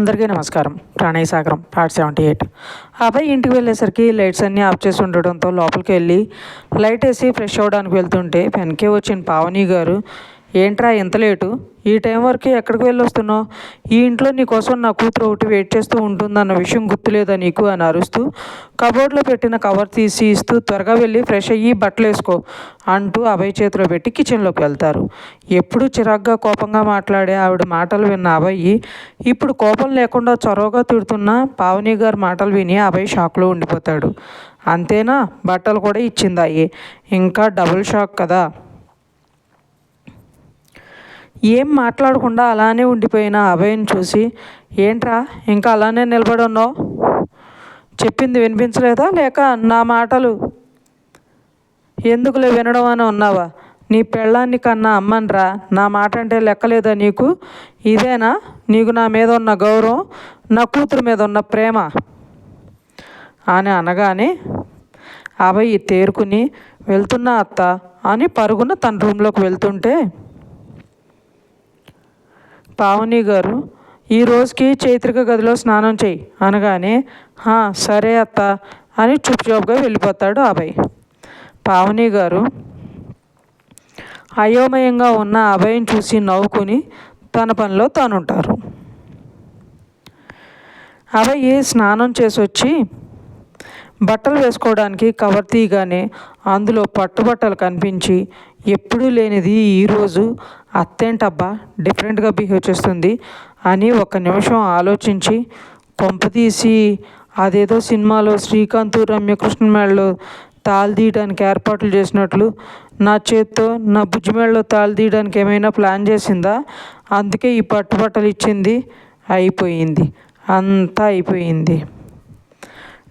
అందరికీ నమస్కారం. ప్రాణయ సాగరం పార్ట్ సెవెంటీ ఎయిట్. అబ్బాయి ఇంటికి వెళ్ళేసరికి లైట్స్ అన్నీ ఆఫ్ చేసి ఉండడంతో లోపలికి వెళ్ళి లైట్ వేసి ఫ్రెష్ అవ్వడానికి వెళ్తుంటే వెనకే వచ్చిన పావని గారు ఏంట్రా ఇంత లేటు? ఈ టైం వరకు ఎక్కడికి వెళ్ళొస్తున్నావు? ఈ ఇంట్లో నీకోసం నా కూతురు ఒకటి వెయిట్ చేస్తూ ఉంటుందన్న విషయం గుర్తులేదా నీకు? అని అరుస్తూ కబోర్డ్లో పెట్టిన కవర్ తీసి ఇస్తూ త్వరగా వెళ్ళి ఫ్రెష్ అయ్యి బట్టలు వేసుకో అంటూ అభయ్ చేతిలో పెట్టి కిచెన్లోకి వెళ్తారు. ఎప్పుడు చిరాగ్గా కోపంగా మాట్లాడే ఆవిడ మాటలు విన్న అభయ్ ఇప్పుడు కోపం లేకుండా చొరవగా తిడుతున్న పావని గారి మాటలు విని అభయ్ షాక్లో ఉండిపోతాడు. అంతేనా? బట్టలు కూడా ఇచ్చిందాయి ఇంకా డబుల్ షాక్ కదా? ఏం మాట్లాడకుండా అలానే ఉండిపోయిన అభయ్ని చూసి ఏంట్రా ఇంకా అలానే నిలబడి ఉన్నావు? చెప్పింది వినిపించలేదా లేక నా మాటలు? ఎందుకులే వినడం అని ఉన్నావా? నీ పెళ్ళాన్ని కన్నా అమ్మనరా నా మాట అంటే లెక్కలేదా నీకు? ఇదేనా? నీకు నా మీద ఉన్న గౌరవం నా కూతురు మీద ఉన్న ప్రేమ? అని అనగానే అభయ్ తేరుకుని వెళ్తున్నా అత్త అని పరుగున తన రూమ్లోకి వెళ్తుంటే పావని గారు ఈ రోజుకి చైత్రిక గదిలో స్నానం చేయి అనగానే "హా, సరే అత్త అని చుప్చాప్గా వెళ్ళిపోతాడు అభయ్ పావని గారు అయోమయంగా ఉన్న అభయం చూసి నవ్వుకుని తన పనిలో తానుంటారు. అభయ్ స్నానం చేసి వచ్చి బట్టలు వేసుకోవడానికి కవర్ తీయగానే అందులో పట్టుబట్టలు కనిపించి ఎప్పుడూ లేనిది ఈరోజు అత్తేంటబ్బా? డిఫరెంట్గా బిహేవ్ చేస్తుంది. అని ఒక నిమిషం ఆలోచించి కొంపతీసి అదేదో సినిమాలో శ్రీకాంత్ రమ్యకృష్ణ మేడలో తాళి తీయడానికి ఏర్పాట్లు చేసినట్లు నా చేత్తో నా బుజ్జి మేడలో తాళి తీయడానికి ఏమైనా ప్లాన్ చేసిందా? అందుకే ఈ పట్టుబట్టలు ఇచ్చింది. అయిపోయింది. అంతా అయిపోయింది.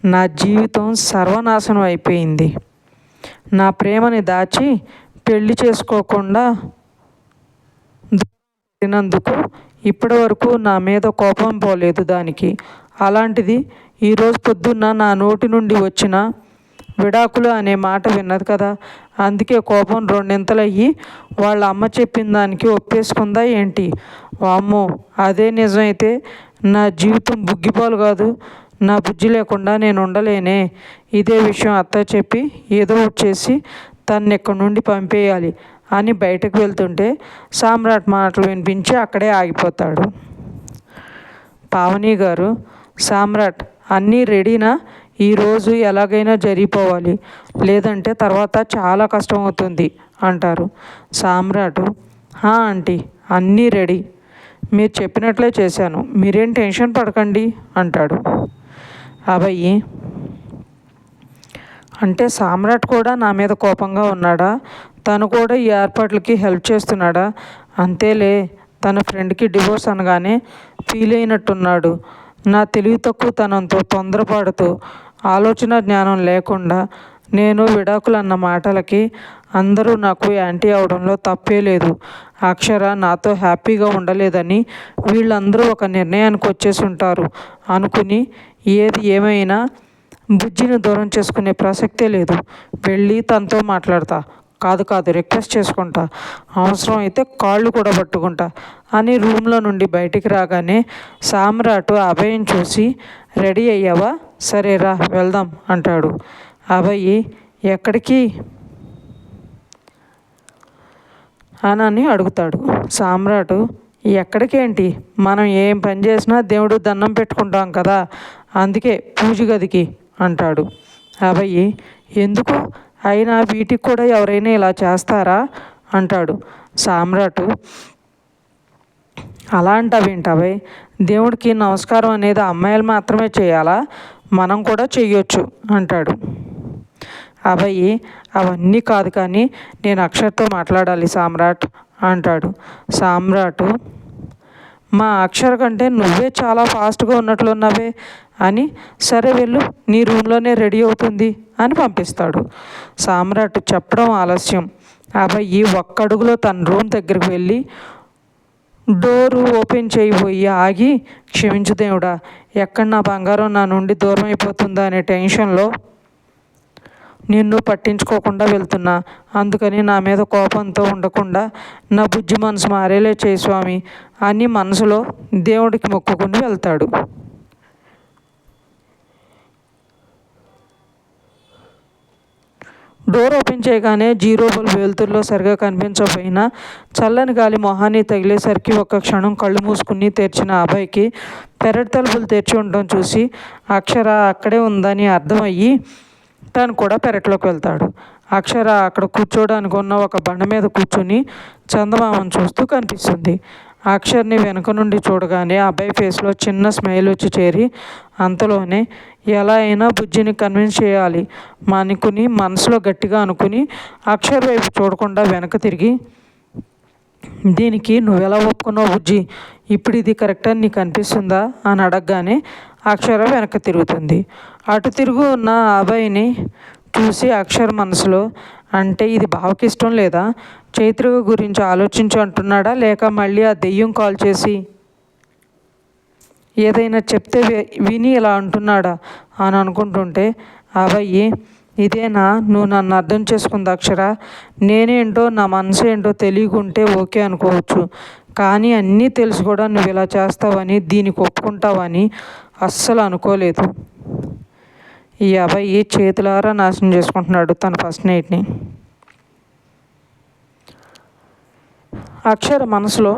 నా జీవితం సర్వనాశనం అయిపోయింది. నా ప్రేమని దాచి పెళ్ళి చేసుకోకుండా తినందుకు ఇప్పటి వరకు నా మీద కోపం పోలేదు దానికి. అలాంటిది ఈరోజు పొద్దున్న నా నోటి నుండి వచ్చిన విడాకులు అనే మాట విన్నది కదా. అందుకే కోపం రెండింతలయ్యి వాళ్ళ అమ్మ చెప్పిన దానికి ఒప్పేసుకుందా ఏంటి? వామ్మో అదే నిజమైతే నా జీవితం బుగ్గిపాలు కాదు. నా బుజ్జి లేకుండా నేను ఉండలేనే. ఇదే విషయం అత్త చెప్పి ఏదో వచ్చేసి చేసి ఇక్కడి నుండి పంపేయాలి. అని బయటకు వెళ్తుంటే సామ్రాట్ మాటలు వినిపించి అక్కడే ఆగిపోతాడు. పావని గారు సామ్రాట్ అన్నీ రెడీనా? ఈరోజు ఎలాగైనా జరిగిపోవాలి. లేదంటే తర్వాత చాలా కష్టం అవుతుంది అంటారు. సామ్రాట్ ఆంటీ అన్నీ రెడీ. మీరు చెప్పినట్లే చేశాను. మీరేం టెన్షన్ పడకండి అంటాడు. అబ్బాయి అంటే సామ్రాట్ కూడా నా మీద కోపంగా ఉన్నాడా? తను కూడా ఈ ఏర్పాట్లకి హెల్ప్ చేస్తున్నాడా? అంతేలే తన ఫ్రెండ్కి డివోర్స్ అనగానే ఫీల్ అయినట్టున్నాడు. నా తెలివి తక్కువతనంతో తొందరపడుతూ ఆలోచన జ్ఞానం లేకుండా నేను విడాకులు అన్న మాటలకి అందరూ నాకు యాంటీ అవడంలో తప్పే లేదు. అక్షర నాతో హ్యాపీగా ఉండలేదని వీళ్ళందరూ ఒక నిర్ణయానికి వచ్చేసి ఉంటారు అనుకుని ఏది ఏమైనా బుజ్జిని దూరం చేసుకునే ప్రసక్తే లేదు. వెళ్ళి తనతో మాట్లాడతా. కాదు కాదు రిక్వెస్ట్ చేసుకుంటా. అవసరం అయితే కాళ్ళు కూడా పట్టుకుంటా. అని రూమ్లో నుండి బయటికి రాగానే సామ్రాటు అభయం చూసి రెడీ అయ్యావా? సరేరా వెళ్దాం అంటాడు. అభయ్ ఎక్కడికి? అని అడుగుతాడు. సామ్రాటు ఎక్కడికేంటి? మనం ఏం పని చేసినా దేవుడు దండం పెట్టుకుంటాం కదా అందుకే పూజ గదికి అంటాడు. అభయ్ ఎందుకు? అయినా వీటికి కూడా ఎవరైనా ఇలా చేస్తారా? అంటాడు సామ్రాటు. అలా అంటావేంటవై దేవుడికి నమస్కారం అనేది అమ్మాయిలు మాత్రమే చేయాలా? మనం కూడా చెయ్యొచ్చు అంటాడు. అభయ్ అవన్నీ కాదు కానీ నేను అక్షర్తో మాట్లాడాలి సామ్రాట్ అంటాడు. సామ్రాటు మా అక్షర కంటే నువ్వే చాలా ఫాస్ట్గా ఉన్నట్లున్నావే అని సరే వెళ్ళు నీ రూమ్లోనే రెడీ అవుతుంది అని పంపిస్తాడు. సామ్రాట్ చెప్పడం ఆలస్యం. అబ్బాయి ఒక్కడుగులో తన రూమ్ దగ్గరికి వెళ్ళి డోరు ఓపెన్ చేయబోయి ఆగి క్షమించు దేవుడా ఎక్కడ నా బంగారం నా నుండి దూరం అయిపోతుందా అనే టెన్షన్లో నిన్ను పట్టించుకోకుండా వెళ్తున్నా. అందుకని నా మీద కోపంతో ఉండకుండా నా బుజ్జి మనసు మారేలే చేయి స్వామి అని మనసులో దేవుడికి మొక్కుకుని వెళ్తాడు. డోర్ ఓపెన్ చేయగానే జీరో బల్బ్ వెలుతురులో సరిగా కనిపించకపోయినా చల్లని గాలి మొహాన్ని తగిలేసరికి ఒక్క క్షణం కళ్ళు మూసుకుని తెరిచిన అబ్బాయికి పెరటి తలుపులు తెరిచి ఉండడం చూసి అక్షర అక్కడే ఉందని అర్థమయ్యి తను కూడా పెరట్లోకి వెళ్తాడు. అక్షర అక్కడ కూర్చోడానికి ఉన్న ఒక బండ మీద కూర్చుని చందమామను చూస్తూ కనిపిస్తుంది. అక్షర్ని వెనుక నుండి చూడగానే అబ్బాయి ఫేస్లో చిన్న స్మైల్ వచ్చి చేరి అంతలోనే ఎలా అయినా బుజ్జిని కన్విన్స్ చేయాలి అనుకుని మనసులో గట్టిగా అనుకుని అక్షర్ వైపు చూడకుండా వెనక తిరిగి దీనికి నువ్వెలా ఒప్పుకున్నావు బుజ్జి? ఇప్పుడు ఇది కరెక్ట్? అని నీకు అనిపిస్తుందా? అని అడగగానే అక్షర వెనక్కి తిరుగుతుంది. అటు తిరుగు ఉన్న అబ్బాయిని చూసి అక్షర్ మనసులో అంటే ఇది బావకి ఇష్టం లేదా? చైత్ర గురించి ఆలోచించు అంటున్నాడా? లేక మళ్ళీ ఆ దెయ్యం కాల్ చేసి ఏదైనా చెప్తే విని ఇలా అంటున్నాడా? అని అనుకుంటుంటే అబ్బాయి ఇదేనా? నువ్వు నన్ను అర్థం చేసుకుంది అక్షర? నేనేంటో నా మనసు ఏంటో తెలియకుంటే ఓకే అనుకోవచ్చు. కానీ అన్నీ తెలుసు కూడా నువ్వు ఇలా చేస్తావని దీనికి ఒప్పుకుంటావని అస్సలు అనుకోలేదు. ఈ అబ్బాయి చేతులారా నాశనం చేసుకుంటున్నాడు తన ఫస్ట్ నైట్ని. అక్షర మనసులో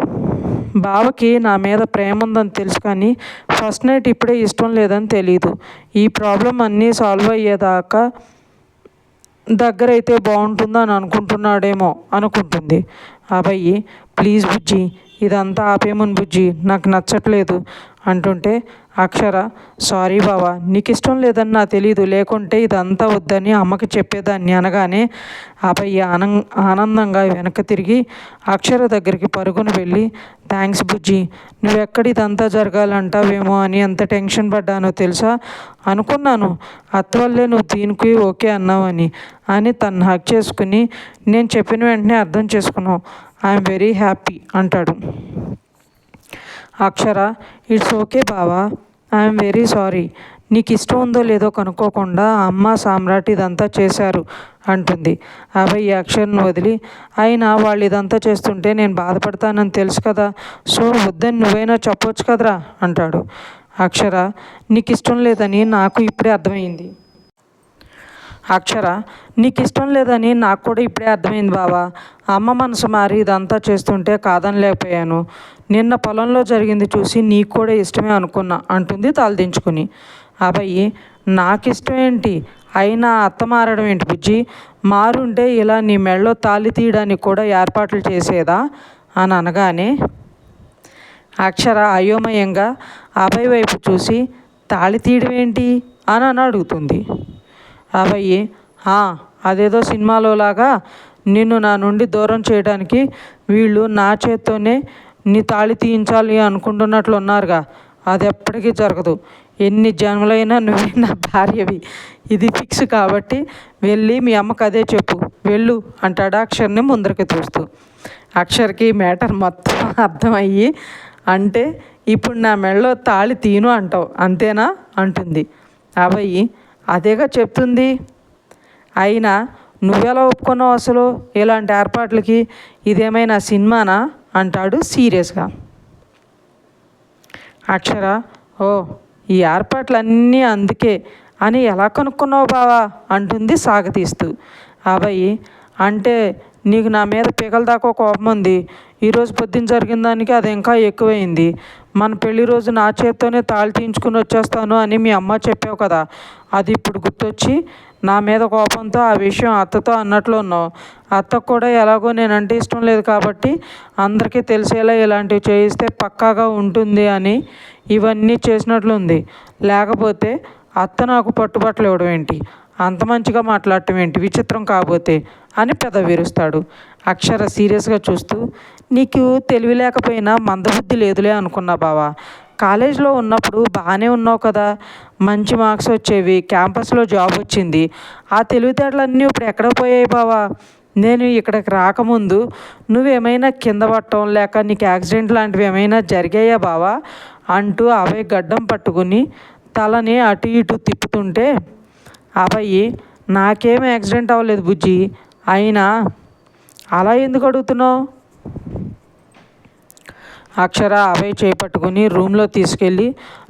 బావకి నా మీద ప్రేమ ఉందని తెలుసు కానీ ఫస్ట్ నైట్ ఇప్పుడే ఇష్టం లేదని తెలియదు ఈ ప్రాబ్లం అన్నీ సాల్వ్ అయ్యేదాకా దగ్గరైతే బాగుంటుందని అనుకుంటున్నాడేమో అనుకుంటుంది. అబ్బాయి ప్లీజ్ బుజ్జి ఇదంతా ఆపేమని బుజ్జి నాకు నచ్చట్లేదు అంటుంటే అక్షర సారీ బావా నీకు ఇష్టం లేదని నాకు తెలీదు లేకుంటే ఇదంతా వద్దని అమ్మకి చెప్పేదాన్ని అనగానే అబ్బాయి ఆనం ఆనందంగా వెనక్కి తిరిగి అక్షర దగ్గరికి పరుగును వెళ్ళి థ్యాంక్స్ బుజ్జి నువ్వెక్కడ ఇదంతా జరగాలంటావేమో అని ఎంత టెన్షన్ పడ్డానో తెలుసా? అనుకున్నాను అత్తవల్లే నువ్వు దీనికి ఓకే అన్నావని అని. తను హక్ చేసుకుని నేను చెప్పిన వెంటనే అర్థం చేసుకున్నావు ఐఎమ్ వెరీ హ్యాపీ అంటాడు. అక్షర ఇట్స్ ఓకే బావా ఐఎమ్ వెరీ సారీ. నీకు ఇష్టం ఉందో లేదో కనుక్కోకుండా అమ్మ సామ్రాట్ ఇదంతా చేశారు అంటుంది. అభయ్ అక్షర్ను వదిలి అయినా వాళ్ళు ఇదంతా చేస్తుంటే నేను బాధపడతానని తెలుసు కదా సో వద్దని నువ్వైనా చెప్పొచ్చు కదరా అంటాడు. అక్షర నీకు ఇష్టం లేదని నాకు ఇప్పుడే అర్థమైంది. అక్షర నీకు ఇష్టం లేదని నాకు కూడా ఇప్పుడే అర్థమైంది బావా అమ్మ మనసు మారి ఇదంతా చేస్తుంటే కాదనలేకపోయాను. నిన్న పొలంలో జరిగింది చూసి నీకు కూడా ఇష్టమే అనుకున్నా అంటుంది తలదించుకుని. అబ్బాయి నాకు ఇష్టం ఏంటి? అయినా అత్త మారడం ఏంటి బుజ్జి? మారుంటే ఇలా నీ మెళ్ళో తాలి తీయడానికి కూడా ఏర్పాట్లు చేసేదా? అని అనగానే అక్షర అయోమయంగా అభయ్ వైపు చూసి తాళి తీయడం ఏంటి? అని అని అడుగుతుంది. అభయ్ అదేదో సినిమాలో లాగా నిన్ను నా నుండి దూరం చేయడానికి వీళ్ళు నా చేత్తోనే నీ తాళి తీయించాలి అనుకుంటున్నట్లు ఉన్నారుగా అది ఎప్పటికీ జరగదు. ఎన్ని జన్మలైనా నువ్వే నా భార్యవి. ఇది ఫిక్స్ కాబట్టి వెళ్ళి మీ అమ్మకు అదే చెప్పు. వెళ్ళు అంటాడు అక్షర్ని ముందరికి చూస్తూ అక్షర్కి మ్యాటర్ మొత్తం అర్థమయ్యి అంటే ఇప్పుడు నా మెడలో తాళి తీను అంటావు. అంతేనా? అంటుంది. అబ్బాయి అదేగా చెప్తుంది? అయినా నువ్వెలా ఒప్పుకున్నావు అసలు? ఇలాంటి ఏర్పాట్లకి ఇదేమైనా సినిమానా? అంటాడు సీరియస్గా. అక్షర ఓ ఈ ఏర్పాట్లన్నీ అందుకే అని ఎలా కనుక్కున్నావు బావా? అంటుంది సాగతీస్తూ. అబ్బాయి అంటే నీకు నా మీద పీకల దాకా కోపం ఉంది. ఈరోజు పొద్దున్న జరిగిన దానికి అది ఇంకా ఎక్కువైంది. మన పెళ్ళి రోజు నా చేత్తోనే తాళి తీయించుకుని వచ్చేస్తాను అని మీ అమ్మ చెప్పావు కదా. అది ఇప్పుడు గుర్తొచ్చి నా మీద కోపంతో ఆ విషయం అత్తతో అన్నట్లు ఉన్నావు. అత్తకు కూడా ఎలాగో నేను అంటే ఇష్టం లేదు కాబట్టి అందరికీ తెలిసేలా ఇలాంటివి చేయిస్తే పక్కాగా ఉంటుంది అని ఇవన్నీ చేసినట్లుంది లేకపోతే అత్త నాకు పట్టుబట్టలు ఇవ్వడం ఏంటి? అంత మంచిగా మాట్లాడటం ఏంటి? విచిత్రం కాబోతే అని పెద విరుస్తాడు. అక్షర సీరియస్గా చూస్తూ నీకు తెలివి లేకపోయినా మందబుద్ధి లేదులే అనుకున్నా బావా. కాలేజీలో ఉన్నప్పుడు బాగానే ఉన్నావు కదా. మంచి మార్క్స్ వచ్చేవి. క్యాంపస్లో జాబ్ వచ్చింది. ఆ తెలివితేటలన్నీ ఇప్పుడు ఎక్కడ పోయాయి బావా? నేను ఇక్కడికి రాకముందు నువ్వేమైనా కింద పట్టడం లేక నీకు యాక్సిడెంట్ లాంటివి ఏమైనా జరిగాయా బావా? అంటూ అవే గడ్డం పట్టుకుని తలని అటు ఇటు తిప్పుతుంటే అబ్బాయి నాకేం యాక్సిడెంట్ అవ్వలేదు బుజ్జి. అయినా అలా ఎందుకు అడుగుతున్నావు? అక్షర అభయ్ చేపట్టుకుని రూమ్లో తీసుకెళ్ళి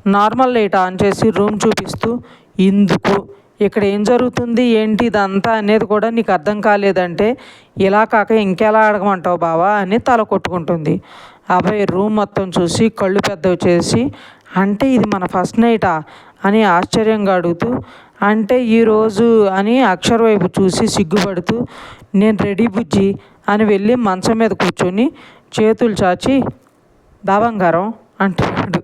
నార్మల్ లైట్ ఆన్ చేసి రూమ్ చూపిస్తూ ఇందుకు ఇక్కడ ఏం జరుగుతుంది? ఏంటి ఇదంతా? అనేది కూడా నీకు అర్థం కాలేదంటే ఇలా కాక ఇంకెలా అడగమంటావు బావా? అని తల కొట్టుకుంటుంది. అబ్బాయి రూమ్ మొత్తం చూసి కళ్ళు పెద్దవి చేసి అంటే ఇది మన ఫస్ట్ నైటా? అని ఆశ్చర్యంగా అడుగుతూ అంటే ఈరోజు అని అక్షర వైపు చూసి సిగ్గుపడుతూ నేను రెడీ బుజ్జి అని వెళ్ళి మంచం మీద కూర్చొని చేతులు చాచి దాబంగారం అంటున్నాడు.